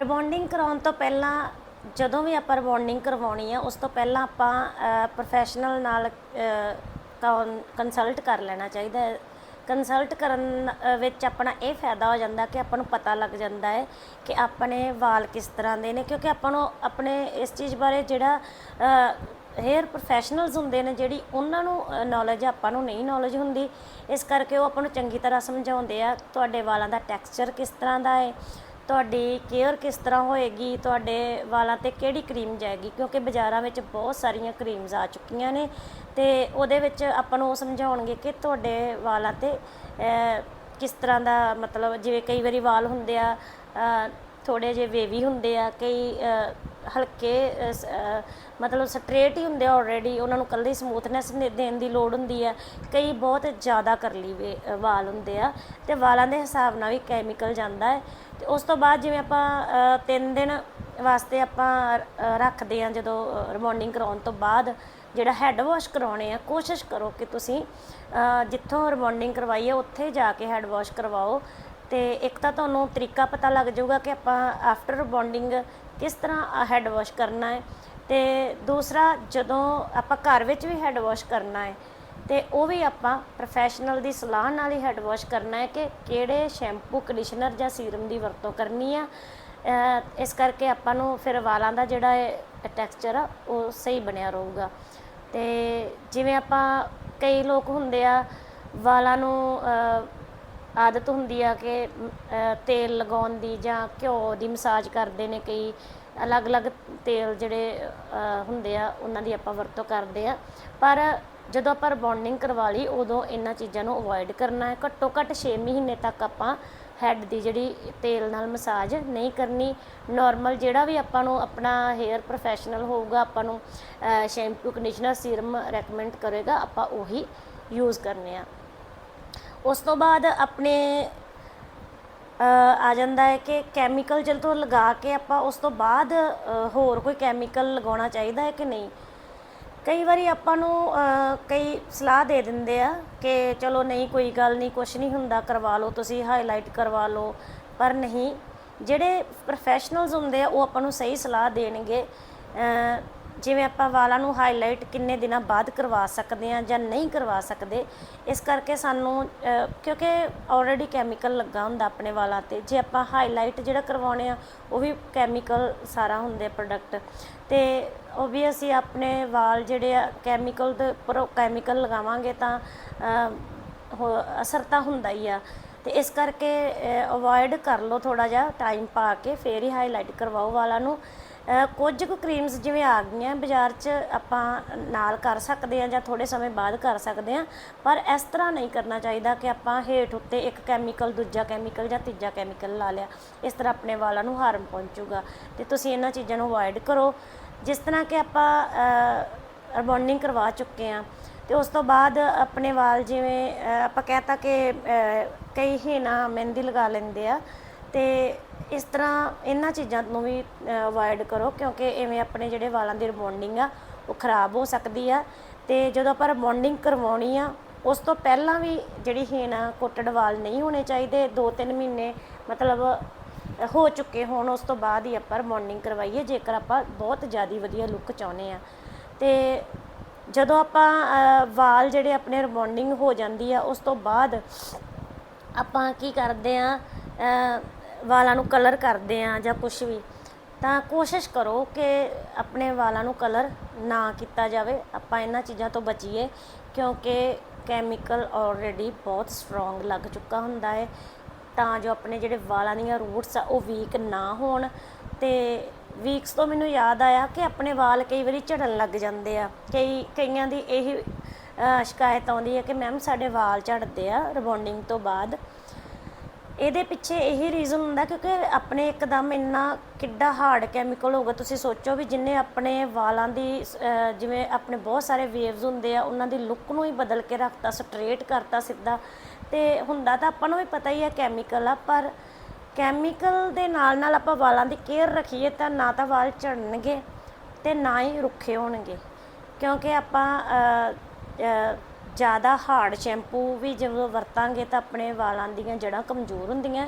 ਰਿਬੌਂਡਿੰਗ ਕਰਾਉਣ ਤੋਂ ਪਹਿਲਾਂ ਜਦੋਂ ਵੀ ਆਪਾਂ ਰਿਬੌਂਡਿੰਗ ਕਰਵਾਉਣੀ ਆ ਉਸ ਤੋਂ ਪਹਿਲਾਂ ਆਪਾਂ ਪ੍ਰੋਫੈਸ਼ਨਲ ਨਾਲ ਕੰਸਲਟ ਕਰ ਲੈਣਾ ਚਾਹੀਦਾ ਕੰਸਲਟ ਕਰਨ ਵਿੱਚ ਆਪਣਾ ਇਹ ਫਾਇਦਾ ਹੋ ਜਾਂਦਾ ਕਿ ਆਪਾਂ ਨੂੰ ਪਤਾ ਲੱਗ ਜਾਂਦਾ ਹੈ ਕਿ ਆਪਣੇ ਵਾਲ ਕਿਸ ਤਰ੍ਹਾਂ ਦੇ ਨੇ, ਕਿਉਂਕਿ ਆਪਾਂ ਨੂੰ ਆਪਣੇ ਇਸ ਚੀਜ਼ ਬਾਰੇ ਜਿਹੜਾ ਹੇਅਰ ਪ੍ਰੋਫੈਸ਼ਨਲਸ ਹੁੰਦੇ ਨੇ ਜਿਹੜੀ ਉਹਨਾਂ ਨੂੰ ਨੌਲੇਜ ਆਪਾਂ ਨੂੰ ਨਹੀਂ ਨੌਲੇਜ ਹੁੰਦੀ। ਇਸ ਕਰਕੇ ਉਹ ਆਪਾਂ ਨੂੰ ਚੰਗੀ ਤਰ੍ਹਾਂ ਸਮਝਾਉਂਦੇ ਆ, ਤੁਹਾਡੇ ਵਾਲਾਂ ਦਾ ਟੈਕਸਚਰ ਕਿਸ ਤਰ੍ਹਾਂ ਦਾ ਹੈ ਤੁਹਾਡੀ ਕੇਅਰ ਕਿਸ ਤਰ੍ਹਾਂ ਹੋਏਗੀ, ਤੁਹਾਡੇ ਵਾਲਾਂ ਤੇ ਕਿਹੜੀ ਕਰੀਮ ਜਾਏਗੀ? ਕਿਉਂਕਿ ਬਾਜ਼ਾਰਾਂ ਵਿੱਚ ਬਹੁਤ ਸਾਰੀਆਂ ਕਰੀਮਸ ਆ ਚੁੱਕੀਆਂ ਨੇ ਤੇ ਉਹਦੇ ਵਿੱਚ ਆਪਾਂ ਨੂੰ ਉਹ ਸਮਝਾਉਣਗੇ ਕਿ ਤੁਹਾਡੇ ਵਾਲਾਂ ਤੇ ਕਿਸ ਤਰ੍ਹਾਂ ਦਾ ਮਤਲਬ ਜਿਵੇਂ ਕਈ ਵਾਰੀ ਵਾਲ ਹੁੰਦੇ ਆ ਥੋੜੇ ਜਿਹੇ ਵੇਵੀ ਹੁੰਦੇ ਆ, ਕਈ ਹਲਕੇ ਸ- ਅਹ, ਮਤਲਬ ਸਟ੍ਰੇਟ ਹੀ ਹੁੰਦੇ ਆ ਆਲਰੇਡੀ ਉਹਨਾਂ ਨੂੰ ਕੱਲੀ ਸਮੂਥਨੈਸ ਦੇਣ ਦੀ ਲੋੜ ਹੁੰਦੀ ਹੈ ਕਈ ਬਹੁਤ ਜ਼ਿਆਦਾ ਕਰਲੀ ਵੇ ਅਹ, ਵਾਲ ਹੁੰਦੇ ਆ ਤੇ ਵਾਲਾਂ ਦੇ ਹਿਸਾਬ ਨਾਲ ਵੀ ਕੈਮੀਕਲ ਜਾਂਦਾ ਹੈ। ਤੇ ਉਸ ਤੋਂ ਬਾਅਦ ਜਿਵੇਂ ਆਪਾਂ 3 ਦਿਨ ਵਾਸਤੇ ਆਪਾਂ ਅ, ਰੱਖਦੇ ਆ ਜਦੋਂ ਰਿਬੌਂਡਿੰਗ ਕਰਾਉਣ ਤੋਂ ਬਾਅਦ ਜਿਹੜਾ ਹੈੱਡ ਵਾਸ਼ ਕਰਾਉਣੇ ਆ ਕੋਸ਼ਿਸ਼ ਕਰੋ ਕਿ ਤੁਸੀਂ ਅ, ਜਿੱਥੋਂ ਰਿਬੌਂਡਿੰਗ ਕਰਵਾਈ ਹੈ ਉੱਥੇ ਜਾ ਕੇ ਹੈੱਡ ਵਾਸ਼ ਕਰਵਾਓ। ਤੇ ਇੱਕ ਤਾਂ ਤੁਹਾਨੂੰ ਤਰੀਕਾ ਪਤਾ ਲੱਗ ਜਾਊਗਾ ਕਿ ਆਪਾਂ ਆਫਟਰ ਰਿਬੌਂਡਿੰਗ ਕਿਸ ਤਰ੍ਹਾਂ ਹੈੱਡ ਵਾਸ਼ ਕਰਨਾ ਹੈ ਤੇ ਦੂਸਰਾ, ਜਦੋਂ ਆਪਾਂ ਘਰ ਵਿੱਚ ਵੀ ਹੈੱਡ ਵਾਸ਼ ਕਰਨਾ ਹੈ, ਤੇ ਉਹ ਵੀ ਆਪਾਂ ਪ੍ਰੋਫੈਸ਼ਨਲ ਦੀ ਸਲਾਹ ਨਾਲ ਹੀ ਹੈੱਡ ਵਾਸ਼ ਕਰਨਾ ਹੈ ਕਿ ਕਿਹੜੇ ਸ਼ੈਂਪੂ ਕੰਡੀਸ਼ਨਰ ਜਾਂ ਸੀਰਮ ਦੀ ਵਰਤੋਂ ਕਰਨੀ ਆ। ਇਸ ਕਰਕੇ ਆਪਾਂ ਨੂੰ ਫਿਰ ਵਾਲਾਂ ਦਾ ਜਿਹੜਾ ਟੈਕਸਚਰ ਆ, ਉਹ ਸਹੀ ਬਣਿਆ ਰਹੂਗਾ। ਤੇ ਜਿਵੇਂ ਆਪਾਂ ਕਈ ਲੋਕ ਹੁੰਦੇ ਆ, ਵਾਲਾਂ ਨੂੰ ਆਦਤ ਹੁੰਦੀ ਆ ਕਿ ਤੇਲ ਲਗਾਉਣ ਦੀ ਜਾਂ ਘਿਓ ਦੀ ਮਸਾਜ ਕਰਦੇ ਨੇ ਕਈ ਅਲੱਗ-ਅਲੱਗ ਤੇਲ ਜਿਹੜੇ ਹੁੰਦੇ ਆ, ਉਹਨਾਂ ਦੀ ਆਪਾਂ ਵਰਤੋਂ ਕਰਦੇ ਆ। ਪਰ ਜਦੋਂ ਆਪਾਂ ਰਿਬੌਂਡਿੰਗ ਕਰਵਾ ਲਈ, ਉਦੋਂ ਇਹਨਾਂ ਚੀਜ਼ਾਂ ਨੂੰ ਅਵੋਇਡ ਕਰਨਾ ਹੈ। ਘੱਟੋ ਘੱਟ 6 ਮਹੀਨੇ ਤੱਕ ਆਪਾਂ ਹੈੱਡ ਦੀ ਜਿਹੜੀ ਤੇਲ ਨਾਲ ਮਸਾਜ ਨਹੀਂ ਕਰਨੀ। ਨਾਰਮਲ ਜਿਹੜਾ ਵੀ ਆਪਾਂ ਨੂੰ ਆਪਣਾ ਹੇਅਰ ਪ੍ਰੋਫੈਸ਼ਨਲ ਹੋਊਗਾ, ਆਪਾਂ ਨੂੰ ਸ਼ੈਂਪੂ, ਕੰਡੀਸ਼ਨਰ, ਸੀਰਮ ਰეკਮੈਂਡ ਕਰੇਗਾ, ਆਪਾਂ ਉਹੀ ਯੂਜ਼ ਕਰਨੇ ਆ। ਉਸ ਤੋਂ ਬਾਅਦ ਆਪਣੇ ਆ ਜਾਂਦਾ ਹੈ ਕਿ ਕੈਮੀਕਲ ਜਦੋਂ ਲਗਾ ਕੇ ਆਪਾਂ ਉਸ ਤੋਂ ਬਾਅਦ ਹੋਰ ਕੋਈ ਕੈਮੀਕਲ ਲਗਾਉਣਾ ਚਾਹੀਦਾ ਹੈ ਕਿ ਨਹੀਂ? ਕਈ ਵਾਰੀ ਆਪਾਂ ਨੂੰ ਕਈ ਸਲਾਹ ਦੇ ਦਿੰਦੇ ਆ ਕਿ ਚਲੋ ਨਹੀਂ, ਕੋਈ ਗੱਲ ਨਹੀਂ ਕੁਝ ਨਹੀਂ ਹੁੰਦਾ, ਕਰਵਾ ਲਓ ਤੁਸੀਂ ਹਾਈਲਾਈਟ ਕਰਵਾ ਲਓ। ਪਰ ਨਹੀਂ, ਜਿਹੜੇ ਪ੍ਰੋਫੈਸ਼ਨਲਸ ਹੁੰਦੇ ਆ, ਉਹ ਆਪਾਂ ਨੂੰ ਸਹੀ ਸਲਾਹ ਦੇਣਗੇ। ਜਿਵੇਂ ਆਪਾਂ ਵਾਲਾਂ ਨੂੰ ਹਾਈਲਾਈਟ ਕਿੰਨੇ ਦਿਨਾਂ ਬਾਅਦ ਕਰਵਾ ਸਕਦੇ ਆ ਜਾਂ ਨਹੀਂ ਕਰਵਾ ਸਕਦੇ, ਇਸ ਕਰਕੇ ਸਾਨੂੰ ਕਿਉਂਕਿ ਆਲਰੇਡੀ ਕੈਮੀਕਲ ਲੱਗਾ ਹੁੰਦਾ ਆਪਣੇ ਵਾਲਾਂ ਤੇ, ਜੇ ਆਪਾਂ ਹਾਈਲਾਈਟ ਜਿਹੜਾ ਕਰਵਾਉਣੇ ਆ, ਉਹ ਵੀ ਕੈਮੀਕਲ ਸਾਰਾ ਹੁੰਦੇ ਪ੍ਰੋਡਕਟ ਤੇ ਉਹ ਵੀ ਅਸੀਂ ਆਪਣੇ ਵਾਲ ਜਿਹੜੇ ਆ ਕੈਮੀਕਲ ਦੇ ਉੱਪਰ ਕੈਮੀਕਲ ਲਗਾਵਾਂਗੇ ਤਾਂ ਹੋ- ਅਸਰ ਤਾਂ ਹੁੰਦਾ ਹੀ ਆ, ਤੇ ਇਸ ਕਰਕੇ ਅਵੋਇਡ ਕਰ ਲਓ ਥੋੜਾ ਜਿਹਾ ਟਾਈਮ ਪਾ ਕੇ, ਫੇਰ ਹੀ ਹਾਈਲਾਈਟ ਕਰਵਾਓ ਵਾਲਾਂ ਨੂੰ ਕੁਝ ਕੁ ਕਰੀਮਸ ਜਿਵੇਂ ਆ ਗਈਆਂ ਬਾਜ਼ਾਰ 'ਚ ਆਪਾਂ ਨਾਲ ਕਰ ਸਕਦੇ ਹਾਂ ਜਾਂ ਥੋੜ੍ਹੇ ਸਮੇਂ ਬਾਅਦ ਕਰ ਸਕਦੇ ਹਾਂ ਪਰ ਇਸ ਤਰ੍ਹਾਂ ਨਹੀਂ ਕਰਨਾ ਚਾਹੀਦਾ ਕਿ ਆਪਾਂ ਹੇਠ ਉੱਤੇ ਇੱਕ ਕੈਮੀਕਲ ਦੂਜਾ ਕੈਮੀਕਲ ਜਾਂ ਤੀਜਾ ਕੈਮੀਕਲ ਲਾ ਲਿਆ ਇਸ ਤਰ੍ਹਾਂ ਆਪਣੇ ਵਾਲਾਂ ਨੂੰ ਹਾਰਮ ਪਹੁੰਚੂਗਾ। ਤੇ ਤੁਸੀਂ ਇਹਨਾਂ ਚੀਜ਼ਾਂ ਨੂੰ ਅਵੋਇਡ ਕਰੋ। ਜਿਸ ਤਰ੍ਹਾਂ ਕਿ ਆਪਾਂ ਰਿਬੌਂਡਿੰਗ ਕਰਵਾ ਚੁੱਕੇ ਆ ਤੇ ਉਸ ਤੋਂ ਬਾਅਦ ਆਪਣੇ ਵਾਲ ਜਿਵੇਂ ਅ, ਆਪਾਂ ਕਹਤਾ ਕਿ ਕਈ ਹੀ ਨਾ ਮਹਿੰਦੀ ਲਗਾ ਲੈਂਦੇ ਆ ਤੇ ਇਸ ਤਰ੍ਹਾਂ ਇਹਨਾਂ ਚੀਜ਼ਾਂ ਨੂੰ ਵੀ ਅਵੋਇਡ ਕਰੋ, ਕਿਉਂਕਿ ਐਵੇਂ ਆਪਣੇ ਜਿਹੜੇ ਵਾਲਾਂ ਦੀ ਰਿਬੌਂਡਿੰਗ ਆ, ਉਹ ਖਰਾਬ ਹੋ ਸਕਦੀ ਆ। ਅਤੇ ਜਦੋਂ ਆਪਾਂ ਰਿਬੌਂਡਿੰਗ ਕਰਵਾਉਣੀ ਆ, ਉਸ ਤੋਂ ਪਹਿਲਾਂ ਵੀ ਜਿਹੜੀ ਹੀਨਾ ਕੋਟਡ ਵਾਲ ਨਹੀਂ ਹੋਣੇ ਚਾਹੀਦੇ 2-3 ਮਹੀਨੇ ਮਤਲਬ ਹੋ ਚੁੱਕੇ ਹੋਣ, ਉਸ ਤੋਂ ਬਾਅਦ ਹੀ ਆਪਾਂ ਰਿਬੌਂਡਿੰਗ ਕਰਵਾਈਏ, ਜੇਕਰ ਆਪਾਂ ਬਹੁਤ ਜ਼ਿਆਦਾ ਵਧੀਆ ਲੁੱਕ ਚਾਹੁੰਦੇ ਆ। ਤੇ ਜਦੋਂ ਆਪਾਂ ਵਾਲ ਜਿਹੜੇ ਆਪਣੇ ਰਿਬੌਂਡਿੰਗ ਹੋ ਜਾਂਦੀ ਆ, ਉਸ ਤੋਂ ਬਾਅਦ ਆਪਾਂ ਕੀ ਕਰਦੇ ਆ ਵਾਲਾਂ ਨੂੰ ਕਲਰ ਕਰਦੇ ਹਾਂ ਜਾਂ ਕੁਝ ਵੀ, ਤਾਂ ਕੋਸ਼ਿਸ਼ ਕਰੋ ਕਿ ਆਪਣੇ ਵਾਲਾਂ ਨੂੰ ਕਲਰ ਨਾ ਕੀਤਾ ਜਾਵੇ। ਆਪਾਂ ਇਹਨਾਂ ਚੀਜ਼ਾਂ ਤੋਂ ਬਚੀਏ, ਕਿਉਂਕਿ ਕੈਮੀਕਲ ਆਲਰੇਡੀ ਬਹੁਤ ਸਟਰੋਂਗ ਲੱਗ ਚੁੱਕਾ ਹੁੰਦਾ ਹੈ ਤਾਂ ਜੋ ਆਪਣੇ ਜਿਹੜੇ ਵਾਲਾਂ ਦੀਆਂ ਰੂਟਸ ਆ, ਉਹ ਵੀਕ ਨਾ ਹੋਣ। ਤੇ ਵੀਕਸ ਤੋਂ ਮੈਨੂੰ ਯਾਦ ਆਇਆ ਕਿ ਆਪਣੇ ਵਾਲ ਕਈ ਵਾਰੀ ਝੜਨ ਲੱਗ ਜਾਂਦੇ ਆ। ਕਈ, ਕਈਆਂ ਦੀ ਇਹੀ ਸ਼ਿਕਾਇਤ ਆਉਂਦੀ ਹੈ ਕਿ ਮੈਮ ਸਾਡੇ ਵਾਲ ਝੜਦੇ ਆ ਰਿਬੌਂਡਿੰਗ ਤੋਂ ਬਾਅਦ। ਇਹਦੇ ਪਿੱਛੇ ਇਹੀ ਰੀਜ਼ਨ ਹੁੰਦਾ ਕਿਉਂਕਿ ਆਪਣੇ ਇੱਕਦਮ ਇੰਨਾ ਕਿੱਡਾ ਹਾਰਡ ਕੈਮੀਕਲ ਹੋਊਗਾ ਤੁਸੀਂ ਸੋਚੋ ਵੀ ਜਿੰਨੇ ਆਪਣੇ ਵਾਲਾਂ ਦੀ ਜਿਵੇਂ ਆਪਣੇ ਬਹੁਤ ਸਾਰੇ ਵੇਵਸ ਹੁੰਦੇ ਆ, ਉਹਨਾਂ ਦੀ ਲੁੱਕ ਨੂੰ ਹੀ ਬਦਲ ਕੇ ਰੱਖਤਾ ਸਟ੍ਰੇਟ ਕਰਤਾ ਸਿੱਧਾ। ਤੇ ਹੁੰਦਾ ਤਾਂ ਆਪਾਂ ਨੂੰ ਵੀ ਪਤਾ ਹੀ ਆ ਕੈਮੀਕਲ ਆ, ਪਰ ਕੈਮੀਕਲ ਦੇ ਨਾਲ ਨਾਲ ਆਪਾਂ ਵਾਲਾਂ ਦੀ ਕੇਅਰ ਰੱਖੀਏ ਤਾਂ ਨਾ ਤਾਂ ਵਾਲ ਝੜਨਗੇ ਤੇ ਨਾ ਹੀ ਰੁੱਖੇ ਹੋਣਗੇ। ਕਿਉਂਕਿ ਆਪਾਂ ਜ਼ਿਆਦਾ ਹਾਰਡ ਸ਼ੈਂਪੂ ਵੀ ਜਦੋਂ ਵਰਤਾਂਗੇ ਤਾਂ ਆਪਣੇ ਵਾਲਾਂ ਦੀਆਂ ਜੜ੍ਹਾਂ ਕਮਜ਼ੋਰ ਹੁੰਦੀਆਂ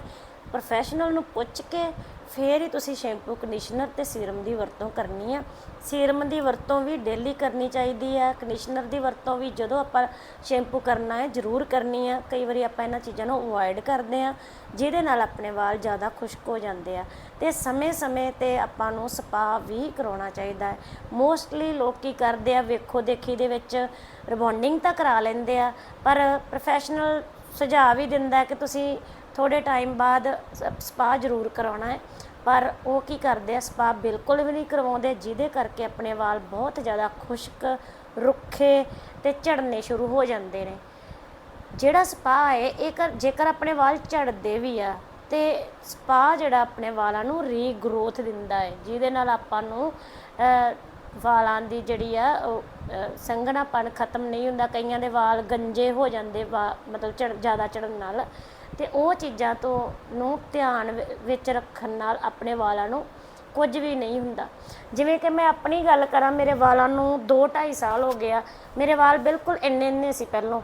ਪ੍ਰੋਫੈਸ਼ਨਲ ਨੂੰ ਪੁੱਛ ਕੇ ਫੇਰ ਹੀ ਤੁਸੀਂ ਸ਼ੈਂਪੂ ਕੰਡੀਸ਼ਨਰ ਤੇ ਸੀਰਮ ਦੀ ਵਰਤੋਂ ਕਰਨੀ ਆ। ਸੀਰਮ ਦੀ ਵਰਤੋਂ ਵੀ ਡੇਲੀ ਕਰਨੀ ਚਾਹੀਦੀ ਹੈ ਕੰਡੀਸ਼ਨਰ ਦੀ ਵਰਤੋਂ ਵੀ ਜਦੋਂ ਆਪਾਂ ਸ਼ੈਂਪੂ ਕਰਨਾ ਹੈ, ਜ਼ਰੂਰ ਕਰਨੀ ਆ। ਕਈ ਵਾਰੀ ਆਪਾਂ ਇਹਨਾਂ ਚੀਜ਼ਾਂ ਨੂੰ ਅਵੋਇਡ ਕਰਦੇ ਆ, ਜਿਹਦੇ ਨਾਲ ਆਪਣੇ ਵਾਲ ਜ਼ਿਆਦਾ ਖੁਸ਼ਕ ਹੋ ਜਾਂਦੇ ਆ। ਤੇ ਸਮੇਂ-ਸਮੇਂ ਤੇ ਆਪਾਂ ਨੂੰ ਸਪਾ ਵੀ ਕਰਾਉਣਾ ਚਾਹੀਦਾ ਹੈ। ਮੋਸਟਲੀ ਲੋਕ ਕੀ ਕਰਦੇ ਆ, ਵੇਖੋ ਦੇਖੀ ਦੇ ਵਿੱਚ ਰਿਬੌਂਡਿੰਗ ਤਾਂ ਕਰਾ ਲੈਂਦੇ ਆ, ਪਰ ਪ੍ਰੋਫੈਸ਼ਨਲ ਸੁਝਾਅ ਵੀ ਦਿੰਦਾ ਕਿ ਤੁਸੀਂ ਥੋੜੇ ਟਾਈਮ ਬਾਅਦ ਸਪਾ ਜ਼ਰੂਰ ਕਰਾਉਣਾ ਹੈ। ਪਰ ਉਹ ਕੀ ਕਰਦੇ ਆ ਸਪਾ ਬਿਲਕੁਲ ਵੀ ਨਹੀਂ ਕਰਵਾਉਂਦੇ ਜਿਹਦੇ ਕਰਕੇ ਆਪਣੇ ਵਾਲ ਬਹੁਤ ਜ਼ਿਆਦਾ ਖੁਸ਼ਕ ਰੁੱਖੇ ਤੇ ਝੜਨੇ ਸ਼ੁਰੂ ਹੋ ਜਾਂਦੇ ਨੇ। ਜਿਹੜਾ ਸਪਾ ਹੈ ਇਹ ਕਰ ਜੇਕਰ ਆਪਣੇ ਵਾਲ ਝੜਦੇ ਵੀ ਆ ਤੇ ਸਪਾ ਜਿਹੜਾ ਆਪਣੇ ਵਾਲਾਂ ਨੂੰ ਰੀਗਰੋਥ ਦਿੰਦਾ ਹੈ ਜਿਹਦੇ ਨਾਲ ਆਪਾਂ ਨੂੰ ਵਾਲਾਂ ਦੀ ਜਿਹੜੀ ਆ ਉਹ ਅਹ, ਸੰਘਣਾਪਣ ਖਤਮ ਨਹੀਂ ਹੁੰਦਾ। ਕਈਆਂ ਦੇ ਵਾਲ ਗੰਜੇ ਹੋ ਜਾਂਦੇ ਵਾ ਮਤਲਬ ਝੜ ਜ਼ਿਆਦਾ ਝੜਨ ਨਾਲ। ਤੇ ਉਹ ਚੀਜ਼ਾਂ ਤੋਂ ਨੂੰ ਧਿਆਨ ਵਿੱਚ ਰੱਖਣ ਨਾਲ ਆਪਣੇ ਵਾਲਾਂ ਨੂੰ ਕੁਝ ਵੀ ਨਹੀਂ ਹੁੰਦਾ। ਜਿਵੇਂ ਕਿ ਮੈਂ ਆਪਣੀ ਗੱਲ ਕਰਾਂ, ਮੇਰੇ ਵਾਲਾਂ ਨੂੰ 2 2.5 ਸਾਲ ਹੋ ਗਿਆ ਮੇਰੇ ਵਾਲ ਬਿਲਕੁਲ ਇੰਨੇ ਇੰਨੇ ਸੀ ਪਹਿਲੋਂ।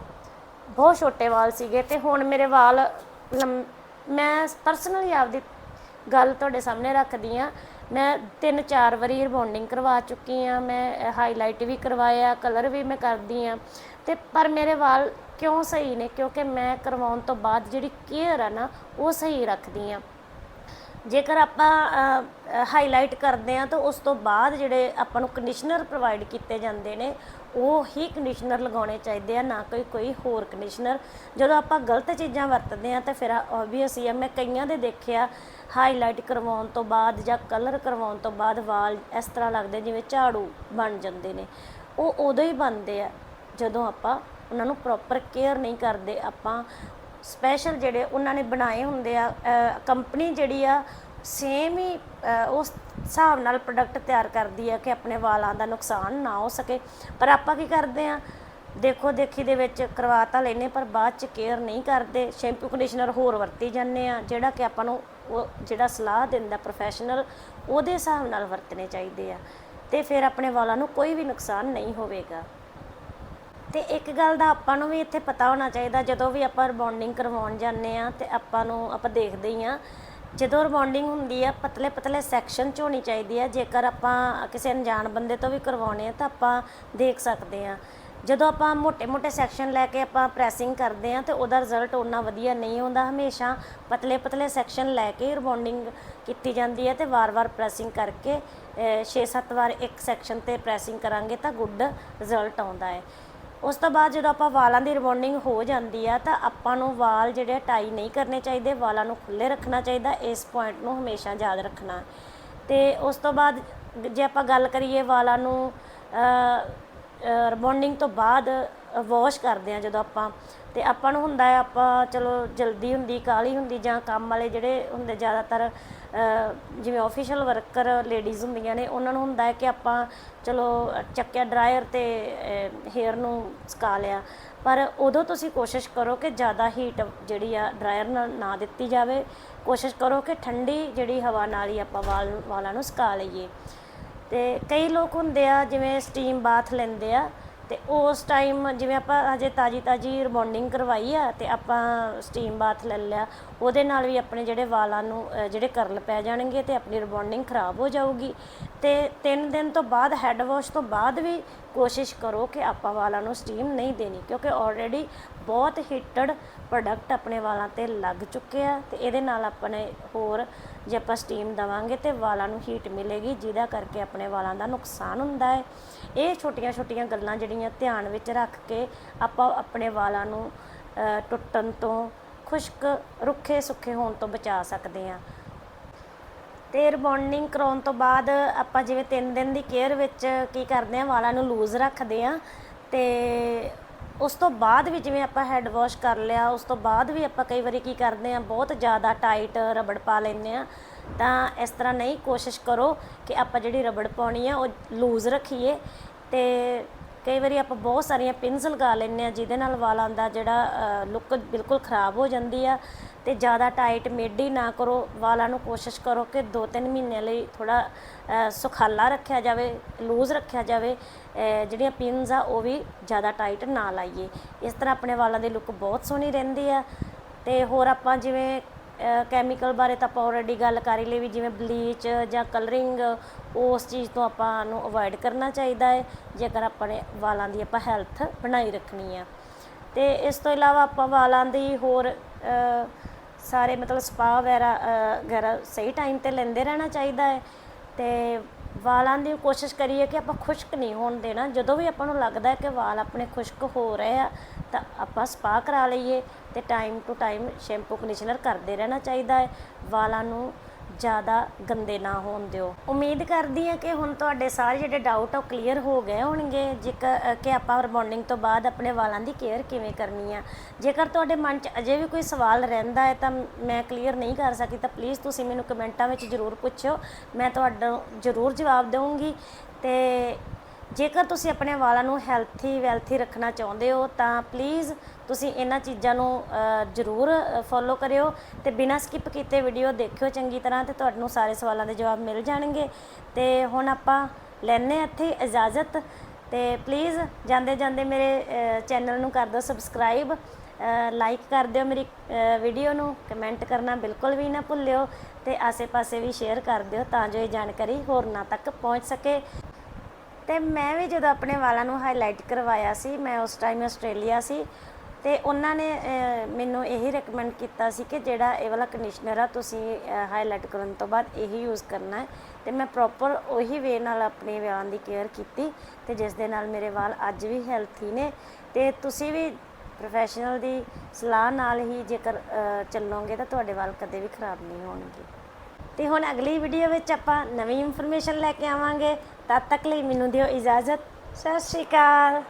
ਬਹੁਤ ਛੋਟੇ ਵਾਲ ਸੀਗੇ ਤੇ ਹੁਣ ਮੇਰੇ ਵਾਲ ਲੰਮ- ਮੈਂ ਪਰਸਨਲੀ ਆਪਦੀ ਗੱਲ ਤੁਹਾਡੇ ਸਾਹਮਣੇ ਰੱਖਦੀ ਆ ਮੈਂ ਤਿੰਨ ਚਾਰ ਵਾਰੀ ਰਿਬੌਂਡਿੰਗ ਕਰਵਾ ਚੁੱਕੀ ਆ ਮੈਂ ਹਾਈਲਾਈਟ ਵੀ ਕਰਵਾਇਆ ਕਲਰ ਵੀ ਮੈਂ ਕਰਦੀ ਆ ਤੇ ਪਰ ਮੇਰੇ ਵਾਲ ਕਿਉਂ ਸਹੀ ਨੇ? ਕਿਉਂਕਿ ਮੈਂ ਕਰਵਾਉਣ ਤੋਂ ਬਾਅਦ ਜਿਹੜੀ ਕੇਅਰ ਆ ਨਾ, ਉਹ ਸਹੀ ਰੱਖਦੀ ਆ ਜੇਕਰ ਆਪਾਂ ਹਾਈਲਾਈਟ ਕਰਦੇ ਆ ਤਾਂ ਉਸ ਤੋਂ ਬਾਅਦ ਜਿਹੜੇ ਆਪਾਂ ਨੂੰ ਕੰਡੀਸ਼ਨਰ ਪ੍ਰੋਵਾਈਡ ਕੀਤੇ ਜਾਂਦੇ ਨੇ ਉਹ ਹੀ ਕੰਡੀਸ਼ਨਰ ਲਗਾਉਣੇ ਚਾਹੀਦੇ ਆ, ਨਾ ਕੋਈ ਕੋਈ ਹੋਰ ਕੰਡੀਸ਼ਨਰ ਜਦੋਂ ਆਪਾਂ ਗਲਤ ਚੀਜ਼ਾਂ ਵਰਤਦੇ ਆ ਤਾਂ ਫਿਰ ਆਬਵੀਅਸ ਆ, ਮੈਂ ਕਈਆਂ ਦੇ ਦੇਖਿਆ ਹਾਈਲਾਈਟ ਕਰਵਾਉਣ ਤੋਂ ਬਾਅਦ ਜਾਂ ਕਲਰ ਕਰਵਾਉਣ ਤੋਂ ਬਾਅਦ ਵਾਲ ਇਸ ਤਰ੍ਹਾਂ ਲੱਗਦੇ ਜਿਵੇਂ ਝਾੜੂ ਬਣ ਜਾਂਦੇ ਨੇ। ਉਹ ਉਦੋਂ ਹੀ ਬਣਦੇ ਆ, ਜਦੋਂ ਆਪਾਂ ਉਹਨਾਂ ਨੂੰ ਪ੍ਰੋਪਰ ਕੇਅਰ ਨਹੀਂ ਕਰਦੇ। ਆਪਾਂ ਸਪੈਸ਼ਲ ਜਿਹੜੇ ਉਹਨਾਂ ਨੇ ਬਣਾਏ ਹੁੰਦੇ ਆ ਕੰਪਨੀ ਜਿਹੜੀ ਆ ਸੇਮ ਹੀ ਉਸ ਹਿਸਾਬ ਨਾਲ ਪ੍ਰੋਡਕਟ ਤਿਆਰ ਕਰਦੀ ਆ ਕਿ ਆਪਣੇ ਵਾਲਾਂ ਦਾ ਨੁਕਸਾਨ ਨਾ ਹੋ ਸਕੇ। ਪਰ ਆਪਾਂ ਕੀ ਕਰਦੇ ਆ? ਦੇਖੋ, ਦੇਖੀ ਦੇ ਵਿੱਚ ਕਰਵਾ ਤਾਂ ਲੈਨੇ, ਪਰ ਬਾਅਦ ਚ ਕੇਅਰ ਨਹੀਂ ਕਰਦੇ। ਸ਼ੈਂਪੂ ਕੰਡੀਸ਼ਨਰ ਹੋਰ ਵਰਤੀ ਜਾਂਦੇ ਆ, ਜਿਹੜਾ ਕਿ ਆਪਾਂ ਨੂੰ ਉਹ, ਜਿਹੜਾ ਸਲਾਹ ਦਿੰਦਾ ਪ੍ਰੋਫੈਸ਼ਨਲ ਉਹਦੇ ਹਿਸਾਬ ਨਾਲ ਵਰਤਣੇ ਚਾਹੀਦੇ ਆ। ਤੇ ਫਿਰ ਆਪਣੇ ਵਾਲਾਂ ਨੂੰ ਕੋਈ ਵੀ ਨੁਕਸਾਨ ਨਹੀਂ ਹੋਵੇਗਾ। ਤੇ ਇੱਕ ਗੱਲ ਦਾ ਆਪਾਂ ਨੂੰ ਵੀ ਇੱਥੇ ਪਤਾ ਹੋਣਾ ਚਾਹੀਦਾ, ਜਦੋਂ ਵੀ ਆਪਾਂ ਰਿਬੌਂਡਿੰਗ ਕਰਵਾਉਣ ਜਾਂਦੇ ਆ, ਤੇ ਆਪਾਂ ਨੂੰ, ਆਪਾਂ ਦੇਖਦੇ ਹੀ ਆ ਜਦੋਂ ਰੀਬੌਂਡਿੰਗ ਹੁੰਦੀ ਆ ਪਤਲੇ ਪਤਲੇ ਸੈਕਸ਼ਨ 'ਚ ਹੋਣੀ ਚਾਹੀਦੀ ਆ। ਜੇਕਰ ਆਪਾਂ ਕਿਸੇ ਅਣਜਾਣ ਬੰਦੇ ਤੋਂ ਵੀ ਕਰਵਾਉਣੇ ਆ, ਤਾਂ ਆਪਾਂ ਦੇਖ ਸਕਦੇ ਆ। ਜਦੋਂ ਆਪਾਂ ਮੋٹے-ਮੋٹے ਸੈਕਸ਼ਨ ਲੈ ਕੇ ਆਪਾਂ ਪ੍ਰੈਸਿੰਗ ਕਰਦੇ ਆ, ਤੇ ਉਹਦਾ ਰਿਜ਼ਲਟ ਉਹਨਾਂ ਵਧੀਆ ਨਹੀਂ ਆਉਂਦਾ। ਹਮੇਸ਼ਾ ਪਤਲੇ-ਪਤਲੇ ਸੈਕਸ਼ਨ ਲੈ ਕੇ ਰੀਬੌਂਡਿੰਗ ਕੀਤੀ ਜਾਂਦੀ ਹੈ ਤੇ ਵਾਰ-ਵਾਰ ਪ੍ਰੈਸਿੰਗ ਕਰਕੇ 6-7 ਵਾਰ ਇੱਕ ਸੈਕਸ਼ਨ ਤੇ ਪ੍ਰੈਸਿੰਗ ਕਰਾਂਗੇ, ਤਾਂ ਗੁੱਡ ਰਿਜ਼ਲਟ ਆਉਂਦਾ ਹੈ। ਉਸ ਤੋਂ ਬਾਅਦ ਜਦੋਂ ਆਪਾਂ ਵਾਲਾਂ ਦੀ ਰਿਬੌਂਡਿੰਗ ਹੋ ਜਾਂਦੀ ਆ, ਤਾਂ ਆਪਾਂ ਨੂੰ ਵਾਲ ਜਿਹੜੇ ਟਾਈ ਨਹੀਂ ਕਰਨੇ ਚਾਹੀਦੇ, ਵਾਲਾਂ ਨੂੰ ਖੁੱਲੇ ਰੱਖਣਾ ਚਾਹੀਦਾ, ਇਸ ਪੁਆਇੰਟ ਨੂੰ ਹਮੇਸ਼ਾ ਯਾਦ ਰੱਖਣਾ। ਤੇ ਉਸ ਤੋਂ ਬਾਅਦ ਜੇ ਆਪਾਂ ਗੱਲ ਕਰੀਏ ਵਾਲਾਂ ਨੂੰ ਰਿਬੌਂਡਿੰਗ ਤੋਂ ਬਾਅਦ ਵਾਸ਼ ਕਰਦੇ ਆ ਜਦੋਂ ਆਪਾਂ। ਅਤੇ ਆਪਾਂ ਨੂੰ ਹੁੰਦਾ ਹੈ, ਆਪਾਂ ਚਲੋ ਜਲਦੀ ਹੁੰਦੀ, ਕਾਹਲੀ ਹੁੰਦੀ ਜਾਂ ਕੰਮ ਵਾਲੇ ਜਿਹੜੇ ਹੁੰਦੇ ਜ਼ਿਆਦਾਤਰ ਜਿਵੇਂ ਆਫੀਸ਼ੀਅਲ ਵਰਕਰ ਲੇਡੀਜ਼ ਹੁੰਦੀਆਂ ਨੇ, ਉਹਨਾਂ ਨੂੰ ਹੁੰਦਾ ਹੈ ਕਿ ਆਪਾਂ ਚਲੋ ਚੱਕਿਆ ਡਰਾਇਰ ਅਤੇ ਹੇਅਰ ਨੂੰ ਸੁਕਾ ਲਿਆ। ਪਰ ਉਦੋਂ ਤੁਸੀਂ ਕੋਸ਼ਿਸ਼ ਕਰੋ ਕਿ ਜ਼ਿਆਦਾ ਹੀਟ ਜਿਹੜੀ ਆ ਡਰਾਇਰ ਨਾਲ ਨਾ ਦਿੱਤੀ ਜਾਵੇ। ਕੋਸ਼ਿਸ਼ ਕਰੋ ਕਿ ਠੰਡੀ ਜਿਹੜੀ ਹਵਾ ਨਾਲ ਹੀ ਆਪਾਂ ਵਾਲ, ਵਾਲਾਂ ਨੂੰ ਸੁਕਾ ਲਈਏ। ਤੇ ਕਈ ਲੋਕ ਹੁੰਦੇ ਆ, ਜਿਵੇਂ ਸਟੀਮ ਬਾਥ ਲੈਂਦੇ ਆ ਤੇ ਉਸ ਟਾਈਮ ਜਿਵੇਂ ਆਪਾਂ ਹਜੇ ਤਾਜੀ ਤਾਜੀ ਰਿਬੌਂਡਿੰਗ ਕਰਵਾਈ ਆ ਤੇ ਆਪਾਂ ਸਟੀਮ ਬਾਥ ਲੈ ਲਿਆ, ਉਹਦੇ ਨਾਲ ਵੀ ਆਪਣੇ ਜਿਹੜੇ ਵਾਲਾਂ ਨੂੰ ਜਿਹੜੇ ਕਰਲ ਪੈ ਜਾਣਗੇ ਤੇ ਆਪਣੀ ਰਿਬੌਂਡਿੰਗ ਖਰਾਬ ਹੋ ਜਾਊਗੀ। ਤੇ 3 ਦਿਨ ਤੋਂ ਬਾਅਦ ਹੈੱਡ ਵਾਸ਼ ਤੋਂ ਬਾਅਦ ਵੀ ਕੋਸ਼ਿਸ਼ ਕਰੋ ਕਿ ਆਪਾਂ ਵਾਲਾਂ ਨੂੰ ਸਟੀਮ ਨਹੀਂ ਦੇਣੀ, ਕਿਉਂਕਿ ਆਲਰੇਡੀ ਬਹੁਤ ਹੀਟਡ ਪ੍ਰੋਡਕਟ ਆਪਣੇ ਵਾਲਾਂ ਤੇ ਲੱਗ ਚੁੱਕੇ ਆ ਤੇ ਇਹਦੇ ਨਾਲ ਆਪਣੇ ਹੋਰ ਜੇ ਆਪਾਂ ਸਟੀਮ ਦਵਾਂਗੇ ਤੇ ਵਾਲਾਂ ਨੂੰ ਹੀਟ ਮਿਲੇਗੀ, ਜਿਹਦਾ ਕਰਕੇ ਆਪਣੇ ਵਾਲਾਂ ਦਾ ਨੁਕਸਾਨ ਹੁੰਦਾ ਹੈ। ਇਹ ਛੋਟੀਆਂ-ਛੋਟੀਆਂ ਗੱਲਾਂ ਜਿਹੜੀਆਂ ਧਿਆਨ ਵਿੱਚ ਰੱਖ ਕੇ ਆਪਾਂ ਆਪਣੇ ਵਾਲਾਂ ਨੂੰ ਟੁੱਟਣ ਤੋਂ ਖੁਸ਼ਕ, ਰੁੱਖੇ ਸੁੱਖੇ ਹੋਣ ਤੋਂ ਬਚਾ ਸਕਦੇ ਹਾਂ। ਤੇ ਰਿਬੌਂਡਿੰਗ ਕਰਾਉਣ ਤੋਂ ਬਾਅਦ ਆਪਾਂ ਜਿਵੇਂ 3 ਦਿਨ ਦੀ ਕੇਅਰ ਵਿੱਚ ਕੀ ਕਰਦੇ ਹਾਂ, ਵਾਲਾਂ ਨੂੰ ਲੂਜ਼ ਰੱਖਦੇ ਹਾਂ ਤੇ ਉਸ ਤੋਂ ਬਾਅਦ ਵੀ ਜਿਵੇਂ ਆਪਾਂ ਹੈੱਡ ਵਾਸ਼ ਕਰ ਲਿਆ, ਉਸ ਤੋਂ ਬਾਅਦ ਵੀ ਆਪਾਂ ਕਈ ਵਾਰੀ ਕੀ ਕਰਦੇ ਆ ਬਹੁਤ ਜ਼ਿਆਦਾ ਟਾਈਟ ਰਬੜ ਪਾ ਲੈਂਦੇ ਆ ਤਾਂ ਇਸ ਤਰ੍ਹਾਂ ਨਹੀਂ ਕੋਸ਼ਿਸ਼ ਕਰੋ ਕਿ ਆਪਾਂ ਜਿਹੜੀ ਰਬੜ ਪਾਉਣੀ ਆ, ਉਹ ਲੂਜ਼ ਰੱਖੀਏ। ਅਤੇ ਕਈ ਵਾਰੀ ਆਪਾਂ ਬਹੁਤ ਸਾਰੀਆਂ ਪਿੰਸ ਲਗਾ ਲੈਂਦੇ ਹਾਂ, ਜਿਹਦੇ ਨਾਲ ਵਾਲਾਂ ਦਾ ਜਿਹੜਾ ਲੁੱਕ ਬਿਲਕੁਲ ਖਰਾਬ ਹੋ ਜਾਂਦੀ ਆ ਅਤੇ ਜ਼ਿਆਦਾ ਟਾਈਟ ਮੇਢੀ ਨਾ ਕਰੋ। ਵਾਲਾਂ ਨੂੰ ਕੋਸ਼ਿਸ਼ ਕਰੋ ਕਿ ਦੋ ਤਿੰਨ ਮਹੀਨਿਆਂ ਲਈ ਥੋੜ੍ਹਾ ਸੁਖਾਲਾ ਰੱਖਿਆ ਜਾਵੇ ਲੂਜ਼ ਰੱਖਿਆ ਜਾਵੇ। ਜਿਹੜੀਆਂ ਪਿੰਸ ਆ, ਉਹ ਵੀ ਜ਼ਿਆਦਾ ਟਾਈਟ ਨਾ ਲਾਈਏ। ਇਸ ਤਰ੍ਹਾਂ ਆਪਣੇ ਵਾਲਾਂ ਦੀ ਲੁੱਕ ਬਹੁਤ ਸੋਹਣੀ ਰਹਿੰਦੀ ਆ। ਅਤੇ ਹੋਰ ਆਪਾਂ ਜਿਵੇਂ ਕੈਮੀਕਲ ਬਾਰੇ ਤਾਂ ਆਪਾਂ ਆਲਰੇਡੀ ਗੱਲ ਕਰ ਹੀ ਲਈ ਵੀ ਜਿਵੇਂ ਬਲੀਚ ਜਾਂ ਕਲਰਿੰਗ ਉਸ ਚੀਜ਼ ਤੋਂ ਆਪਾਂ ਨੂੰ ਅਵੋਇਡ ਕਰਨਾ ਚਾਹੀਦਾ ਹੈ, ਜੇਕਰ ਆਪਣੇ ਵਾਲਾਂ ਦੀ ਆਪਾਂ ਹੈਲਥ ਬਣਾਈ ਰੱਖਣੀ ਆ। ਅਤੇ ਇਸ ਤੋਂ ਇਲਾਵਾ ਆਪਾਂ ਵਾਲਾਂ ਦੀ ਹੋਰ ਸਾਰੇ ਮਤਲਬ ਸਪਾ ਵਗੈਰਾ ਵਗੈਰਾ ਸਹੀ ਟਾਈਮ ਤੇ ਲੈਂਦੇ ਰਹਿਣਾ ਚਾਹੀਦਾ ਹੈ। ਅਤੇ ਵਾਲਾਂ ਦੀ ਕੋਸ਼ਿਸ਼ ਕਰੀਏ ਕਿ ਆਪਾਂ ਖੁਸ਼ਕ ਨਹੀਂ ਹੋਣ ਦੇਣਾ। ਜਦੋਂ ਵੀ ਆਪਾਂ ਨੂੰ ਲੱਗਦਾ ਹੈ ਕਿ ਵਾਲ ਆਪਣੇ ਖੁਸ਼ਕ ਹੋ ਰਹੇ ਆ, ਤਾਂ ਆਪਾਂ ਸਪਾ ਕਰਾ ਲਈਏ ਅਤੇ time to time shampoo conditioner ਕਰਦੇ ਰਹਿਣਾ ਚਾਹੀਦਾ ਹੈ। ਵਾਲਾਂ ਨੂੰ ਜ਼ਿਆਦਾ ਗੰਦੇ ਨਾ ਹੋਣ ਦਿਓ। ਉਮੀਦ ਕਰਦੀ ਹਾਂ ਕਿ ਹੁਣ ਤੁਹਾਡੇ ਸਾਰੇ ਜਿਹੜੇ ਡਾਊਟ ਆ ਉਹ ਕਲੀਅਰ ਹੋ ਗਏ ਹੋਣਗੇ। ਜੇਕਰ ਕਿ ਆਪਾਂ ਰਿਬੌਂਡਿੰਗ ਤੋਂ ਬਾਅਦ ਆਪਣੇ ਵਾਲਾਂ ਦੀ ਕੇਅਰ ਕਿਵੇਂ ਕਰਨੀ ਆ। ਜੇਕਰ ਤੁਹਾਡੇ ਮਨ 'ਚ ਅਜੇ ਵੀ ਕੋਈ ਸਵਾਲ ਰਹਿੰਦਾ ਹੈ ਤਾਂ ਮੈਂ ਕਲੀਅਰ ਨਹੀਂ ਕਰ ਸਕੀ ਤਾਂ ਪਲੀਜ਼ ਤੁਸੀਂ ਮੈਨੂੰ ਕਮੈਂਟਾਂ ਵਿੱਚ ਜ਼ਰੂਰ ਪੁੱਛਿਓ। ਮੈਂ ਤੁਹਾਡਾ ਜ਼ਰੂਰ ਜਵਾਬ ਦੇਵਾਂਗੀ ਤੇ ਜੇਕਰ ਤੁਸੀਂ ਆਪਣੇ ਵਾਲਾਂ ਨੂੰ ਹੈਲਥੀ ਵੈਲਥੀ ਰੱਖਣਾ ਚਾਹੁੰਦੇ ਹੋ, ਤਾਂ ਪਲੀਜ਼ ਤੁਸੀਂ ਇਹਨਾਂ ਚੀਜ਼ਾਂ ਨੂੰ ਜ਼ਰੂਰ ਫੋਲੋ ਕਰਿਓ ਤੇ ਬਿਨਾਂ ਸਕਿਪ ਕੀਤੇ ਵੀਡੀਓ ਦੇਖਿਓ ਚੰਗੀ ਤਰ੍ਹਾਂ ਤੇ ਤੁਹਾਨੂੰ ਸਾਰੇ ਸਵਾਲਾਂ ਦੇ ਜਵਾਬ ਮਿਲ ਜਾਣਗੇ। ਤੇ ਹੁਣ ਆਪਾਂ ਲੈਣੇ ਇੱਥੇ ਇਜਾਜ਼ਤ ਤੇ ਪਲੀਜ਼ ਜਾਂਦੇ ਜਾਂਦੇ ਮੇਰੇ ਚੈਨਲ ਨੂੰ ਕਰ ਦਿਓ ਸਬਸਕ੍ਰਾਈਬ ਲਾਈਕ ਕਰ ਦਿਓ ਮੇਰੀ ਵੀਡੀਓ ਨੂੰ ਕਮੈਂਟ ਕਰਨਾ ਬਿਲਕੁਲ ਵੀ ਨਾ ਭੁੱਲਿਓ ਤੇ ਆਸੇ-ਪਾਸੇ ਵੀ ਸ਼ੇਅਰ ਕਰ ਦਿਓ ਤਾਂ ਜੋ ਇਹ ਜਾਣਕਾਰੀ ਹੋਰਨਾਂ ਤੱਕ ਪਹੁੰਚ ਸਕੇ। ਤੇ ਮੈਂ ਵੀ ਜਦੋਂ ਆਪਣੇ ਵਾਲਾਂ ਨੂੰ ਹਾਈਲਾਈਟ ਕਰਵਾਇਆ ਸੀ ਮੈਂ ਉਸ ਟਾਈਮ ਆਸਟ੍ਰੇਲੀਆ ਸੀ ਤੇ ਉਹਨਾਂ ਨੇ ਮੈਨੂੰ ਇਹੀ ਰეკਮੈਂਡ ਕੀਤਾ ਸੀ ਕਿ ਜਿਹੜਾ ਇਹ ਵਾਲਾ ਕੰਡੀਸ਼ਨਰ ਆ ਤੁਸੀਂ ਹਾਈਲਾਈਟ ਕਰਨ ਤੋਂ ਬਾਅਦ ਇਹੀ ਯੂਜ਼ ਕਰਨਾ ਹੈ। ਤੇ ਮੈਂ ਪ੍ਰੋਪਰ ਉਹੀ ਵੇ ਨਾਲ ਆਪਣੇ ਵਾਲਾਂ ਦੀ ਕੇਅਰ ਕੀਤੀ ਤੇ ਜਿਸ ਦੇ ਨਾਲ ਮੇਰੇ ਵਾਲ ਅੱਜ ਵੀ ਹੈਲਥੀ ਨੇ ਤੇ ਤੁਸੀਂ ਵੀ ਪ੍ਰੋਫੈਸ਼ਨਲ ਦੀ ਸਲਾਹ ਨਾਲ ਹੀ ਜੇਕਰ ਅਹ, ਚੱਲੋਗੇ ਤਾਂ ਤੁਹਾਡੇ ਵਾਲ ਕਦੇ ਵੀ ਖਰਾਬ ਨਹੀਂ ਹੋਣਗੇ। ਤੇ ਹੁਣ ਅਗਲੀ ਵੀਡੀਓ ਵਿੱਚ ਆਪਾਂ ਨਵੀਂ ਇਨਫੋਰਮੇਸ਼ਨ ਲੈ ਕੇ ਆਵਾਂਗੇ। ਤਦ ਤੱਕ ਲਈ ਮੈਨੂੰ ਦਿਓ ਇਜਾਜ਼ਤ। ਸਤਿ ਸ਼੍ਰੀ ਅਕਾਲ।